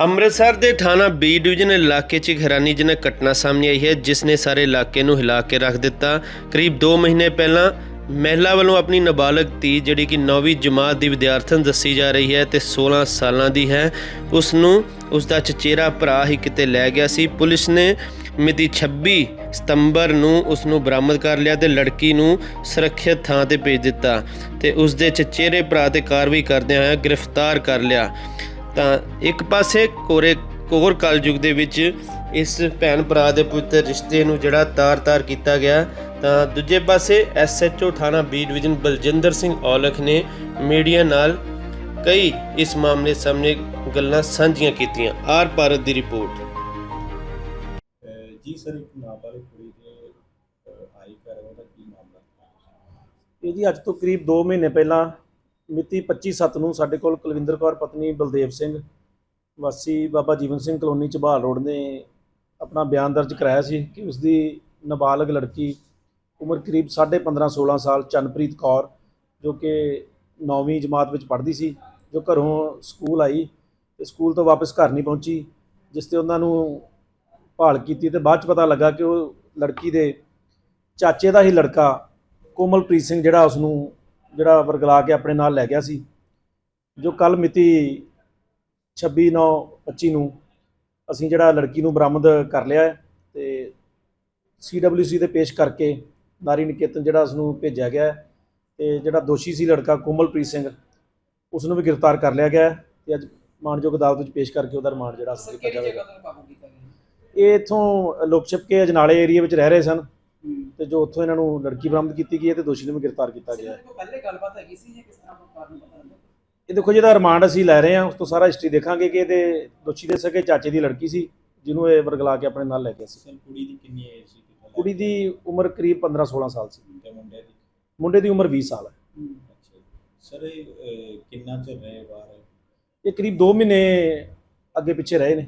ਅੰਮ੍ਰਿਤਸਰ ਦੇ ਥਾਣਾ B division ਇਲਾਕੇ 'ਚ ਇੱਕ ਹੈਰਾਨੀਜਨਕ ਘਟਨਾ ਸਾਹਮਣੇ ਆਈ ਹੈ, ਜਿਸ ਨੇ ਸਾਰੇ ਇਲਾਕੇ ਨੂੰ ਹਿਲਾ ਕੇ ਰੱਖ ਦਿੱਤਾ। ਕਰੀਬ 2 ਮਹੀਨੇ ਪਹਿਲਾਂ ਮਹਿਲਾ ਵੱਲੋਂ ਆਪਣੀ ਨਾਬਾਲਗ ਧੀ, ਜਿਹੜੀ ਕਿ 9ਵੀਂ ਜਮਾਤ ਦੀ ਵਿਦਿਆਰਥਣ ਦੱਸੀ ਜਾ ਰਹੀ ਹੈ ਤੇ 16 ਸਾਲਾਂ ਦੀ ਹੈ, ਉਸ ਨੂੰ ਉਸ ਦਾ ਚਚੇਰਾ ਭਰਾ ਹੀ ਕਿਤੇ ਲੈ ਗਿਆ ਸੀ। ਪੁਲਿਸ ਨੇ ਮਿਤੀ 26 ਸਤੰਬਰ ਨੂੰ ਉਸ ਨੂੰ ਬਰਾਮਦ ਕਰ ਲਿਆ ਤੇ ਲੜਕੀ ਨੂੰ ਸੁਰੱਖਿਅਤ ਥਾਂ ਤੇ ਭੇਜ ਦਿੱਤਾ ਤੇ ਉਸ ਦੇ ਚਚੇਰੇ ਭਰਾ ਤੇ ਕਾਰਵਾਈ ਕਰਦਿਆਂ ਹੋਇਆ ਗ੍ਰਿਫਤਾਰ ਕਰ ਲਿਆ। ਤਾਂ ਇੱਕ ਪਾਸੇ ਕੋਰੇ ਕੋਰ ਕਲਯੁਗ ਦੇ ਵਿੱਚ ਇਸ ਭੈਣ ਭਰਾ ਦੇ ਪੁੱਤਰ ਰਿਸ਼ਤੇ ਨੂੰ ਜਿਹੜਾ ਤਾਰ-ਤਾਰ ਕੀਤਾ ਗਿਆ ਤਾਂ ਦੂਜੇ ਪਾਸੇ ਐਸਐਚਓ ਥਾਣਾ ਬੀ ਡਿਵੀਜ਼ਨ ਬਲਜਿੰਦਰ ਸਿੰਘ ਔਲਖ ਨੇ ਮੀਡੀਆ ਨਾਲ ਕਈ ਇਸ ਮਾਮਲੇ ਸਾਹਮਣੇ ਗੱਲਾਂ ਸਾਂਝੀਆਂ ਕੀਤੀਆਂ। ਆਰ ਭਾਰਤ ਦੀ ਰਿਪੋਰਟ। ਜੀ ਸਰ ਇੱਕ ਨਾਬਾਲਗ ਕੁੜੀ ਦੇ ਆਈ ਕਰ ਉਹਦਾ ਕੀ ਮਾਮਲਾ? ਇਹ ਜੀ ਅੱਜ ਤੋਂ ਕਰੀਬ 2 ਮਹੀਨੇ ਪਹਿਲਾਂ ਮਿਤੀ 25/7 ਨੂੰ ਸਾਡੇ ਕੋਲ ਕੁਲਵਿੰਦਰ ਕੌਰ, ਪਤਨੀ ਬਲਦੇਵ ਸਿੰਘ, ਵਾਸੀ ਬਾਬਾ ਜੀਵਨ ਸਿੰਘ ਕਲੋਨੀ ਚਬਾਲ ਰੋਡ ਨੇ ਆਪਣਾ ਬਿਆਨ ਦਰਜ ਕਰਾਇਆ ਸੀ ਕਿ ਉਸ ਦੀ ਨਾਬਾਲਗ ਲੜਕੀ ਉਮਰ ਕਰੀਬ 15.5 16 ਸਾਲ ਚੰਨਪ੍ਰੀਤ ਕੌਰ, ਜੋ ਕਿ 9ਵੀਂ ਜਮਾਤ ਵਿੱਚ ਪੜ੍ਹਦੀ ਸੀ, ਜੋ ਘਰੋਂ ਸਕੂਲ ਆਈ ਤੇ ਸਕੂਲ ਤੋਂ ਵਾਪਸ ਘਰ ਨਹੀਂ ਪਹੁੰਚੀ, ਜਿਸ ਤੇ ਉਹਨਾਂ ਨੂੰ ਭਾਲ ਕੀਤੀ ਤੇ ਬਾਅਦ ਚ ਪਤਾ ਲੱਗਾ ਕਿ ਉਹ ਲੜਕੀ ਦੇ ਚਾਚੇ ਦਾ ਹੀ ਲੜਕਾ ਕੋਮਲਪ੍ਰੀਤ ਸਿੰਘ, ਜਿਹੜਾ ਉਸ ਨੂੰ ਜਿਹੜਾ ਵਰਗਲਾ ਕੇ ਆਪਣੇ ਨਾਲ ਲੈ ਗਿਆ ਸੀ ਜੋ ਕੱਲ ਮਿਤੀ 26/9/25 ਨੂੰ ਅਸੀਂ ਜਿਹੜਾ ਲੜਕੀ ਨੂੰ ਬਰਾਮਦ ਕਰ ਲਿਆ ਹੈ ਤੇ ਸੀਡਬਲਯੂਸੀ ਦੇ ਪੇਸ਼ ਕਰਕੇ ਨਾਰੀ ਨਿਕੇਤਨ ਜਿਹੜਾ ਉਸ ਨੂੰ ਭੇਜਿਆ ਗਿਆ ਹੈ ਤੇ ਜਿਹੜਾ ਦੋਸ਼ੀ ਸੀ ਲੜਕਾ ਕੋਮਲਪ੍ਰੀਤ ਸਿੰਘ ਉਸ ਨੂੰ ਵੀ ਗ੍ਰਿਫਤਾਰ ਕਰ ਲਿਆ ਗਿਆ ਤੇ ਅੱਜ ਮਾਨਯੋਗ ਅਦਾਲਤ ਵਿੱਚ ਪੇਸ਼ ਕਰਕੇ ਉਹਦਾ ਰਿਮਾਂਡ ਜਿਹੜਾ ਸਰ ਕੀਤਾ ਜਾਵੇਗਾ ਤੋਂ ਇਹ ਇਥੋਂ ਲੋਕਸ਼ਿਪ ਕੇ ਅਜਨਾਲੇ ਏਰੀਆ ਵਿੱਚ ਰਹਿ ਰਹੇ ਸਨ। ਤੇ ਜੋ ਉੱਥੋਂ ਇਹਨਾਂ ਨੂੰ ਲੜਕੀ ਬਰਾਮਦ ਕੀਤੀ ਗਈ ਹੈ ਤੇ ਦੋਸ਼ੀ ਨੂੰ ਵੀ ਗ੍ਰਿਫਤਾਰ ਕੀਤਾ ਗਿਆ ਹੈ। ਪਹਿਲੇ ਗੱਲਬਾਤ ਹੈਗੀ ਸੀ ਜਾਂ ਕਿਸ ਤਰ੍ਹਾਂ ਕੋਈ ਕਾਰਨ ਪਤਾ ਲੱਗਾ? ਇਹ ਦੇਖੋ ਜਿਹਦਾ ਰਿਮਾਂਡ ਅਸੀਂ ਲੈ ਰਹੇ ਹਾਂ ਉਸ ਤੋਂ ਸਾਰਾ ਹਿਸਟਰੀ ਦੇਖਾਂਗੇ ਕਿ ਇਹਦੇ ਦੋਸ਼ੀ ਦੇ ਸਕੇ ਚਾਚੇ ਦੀ ਲੜਕੀ ਸੀ ਜਿਹਨੂੰ ਇਹ ਵਰਗਲਾ ਕੇ ਆਪਣੇ ਨਾਲ ਲੈ ਗਿਆ ਸੀ। ਕੁੜੀ ਦੀ ਕਿੰਨੀ ਏਜ ਸੀ? ਕੁੜੀ ਦੀ ਉਮਰ ਕਰੀਬ 15 16 ਸਾਲ ਸੀ। ਤੇ ਮੁੰਡੇ ਦੀ? ਮੁੰਡੇ ਦੀ ਉਮਰ 20 ਸਾਲ ਹੈ। ਸਰ ਇਹ ਕਿੰਨਾ ਚਿਰ ਰਹੇ ਬਾਹਰ? ਇਹ ਕਰੀਬ 2 ਮਹੀਨੇ ਅੱਗੇ ਪਿੱਛੇ ਰਹੇ ਨੇ।